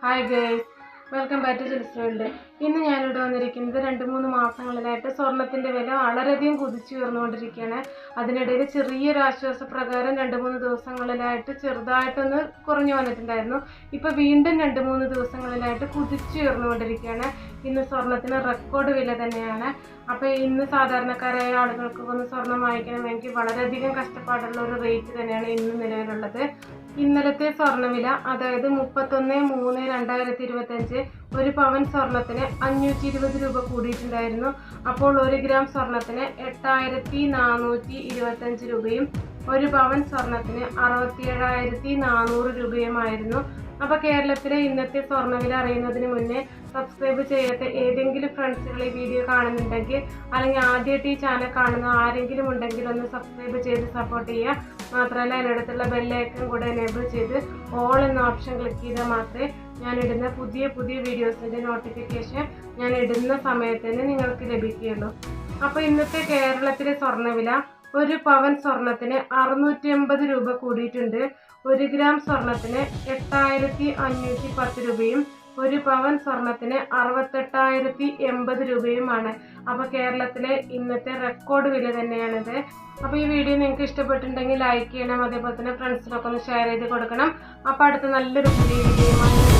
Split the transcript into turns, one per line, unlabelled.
Hi girls welcome back to chills ഇന്ന് ഞാനിവിടെ വന്നിരിക്കുന്നത് രണ്ട് മൂന്ന് മാസങ്ങളിലായിട്ട് സ്വർണത്തിന്റെ വില വളരെയധികം കുതിച്ചു ഉയർന്നുകൊണ്ടിരിക്കുകയാണ്. അതിനിടയിൽ ചെറിയൊരു ആശ്വാസപ്രകാരം രണ്ട് മൂന്ന് ദിവസങ്ങളിലായിട്ട് ചെറുതായിട്ടൊന്ന് കുറഞ്ഞു വന്നിട്ടുണ്ടായിരുന്നു. ഇപ്പോൾ വീണ്ടും രണ്ട് മൂന്ന് ദിവസങ്ങളിലായിട്ട് കുതിച്ചു ഉയർന്നുകൊണ്ടിരിക്കുകയാണ്. ഇന്ന് സ്വർണത്തിന് റെക്കോർഡ് വില തന്നെയാണ്. അപ്പോൾ ഇന്ന് സാധാരണക്കാരായ ആളുകൾക്ക് ഒന്ന് സ്വർണം വാങ്ങിക്കണമെങ്കിൽ വളരെയധികം കഷ്ടപ്പാടുള്ള ഒരു റേറ്റ് തന്നെയാണ് ഇന്ന് നിലവിലുള്ളത്. ഇന്നലത്തെ സ്വർണവില അതായത് മുപ്പത്തൊന്ന് മൂന്ന് രണ്ടായിരത്തി ഇരുപത്തഞ്ച് ഒരു പവൻ സ്വർണത്തിന് അഞ്ഞൂറ്റി ഇരുപത് രൂപ കൂടിയിട്ടുണ്ടായിരുന്നു. അപ്പോൾ ഒരു ഗ്രാം സ്വർണത്തിന് എട്ടായിരത്തി നാനൂറ്റി ഇരുപത്തഞ്ച് രൂപയും ഒരു പവൻ സ്വർണത്തിന് അറുപത്തിയേഴായിരത്തി നാനൂറ് രൂപയുമായിരുന്നു. അപ്പോൾ കേരളത്തിലെ ഇന്നത്തെ സ്വർണവില അറിയുന്നതിന് മുന്നേ സബ്സ്ക്രൈബ് ചെയ്യാത്ത ഏതെങ്കിലും ഫ്രണ്ട്സുകൾ ഈ വീഡിയോ കാണുന്നുണ്ടെങ്കിൽ അല്ലെങ്കിൽ ആദ്യമായിട്ട് ഈ ചാനൽ കാണുന്ന ആരെങ്കിലും ഉണ്ടെങ്കിൽ ഒന്ന് സബ്സ്ക്രൈബ് ചെയ്ത് സപ്പോർട്ട് ചെയ്യുക. മാത്രമല്ല അതിനടുത്തുള്ള ബെല്ലൈക്കൺ കൂടെ എനേബിൾ ചെയ്ത് ഓൾ എന്ന ഓപ്ഷൻ ക്ലിക്ക് ചെയ്താൽ മാത്രമേ ഞാൻ ഇടുന്ന പുതിയ പുതിയ വീഡിയോസിന്റെ നോട്ടിഫിക്കേഷൻ ഞാൻ ഇടുന്ന സമയത്ത് തന്നെ നിങ്ങൾക്ക് ലഭിക്കുകയുള്ളൂ. അപ്പോൾ ഇന്നത്തെ കേരളത്തിലെ സ്വർണവില ഒരു പവൻ സ്വർണത്തിന് അറുന്നൂറ്റി എൺപത് രൂപ കൂടിയിട്ടുണ്ട്. ഒരു ഗ്രാം സ്വർണത്തിന് എട്ടായിരത്തി അഞ്ഞൂറ്റി പത്ത് രൂപയും ഒരു പവൻ സ്വർണത്തിന് അറുപത്തെട്ടായിരത്തി എൺപത് രൂപയുമാണ്. അപ്പോൾ കേരളത്തിലെ ഇന്നത്തെ റെക്കോർഡ് വില തന്നെയാണിത്. അപ്പോൾ ഈ വീഡിയോ നിങ്ങൾക്ക് ഇഷ്ടപ്പെട്ടിട്ടുണ്ടെങ്കിൽ ലൈക്ക് ചെയ്യണം. അതേപോലെ തന്നെ ഫ്രണ്ട്സിനൊക്കെ ഒന്ന് ഷെയർ ചെയ്ത് കൊടുക്കണം. അപ്പോൾ അടുത്ത നല്ലൊരു പുതിയ വീഡിയോ ഓക്കെ ബൈ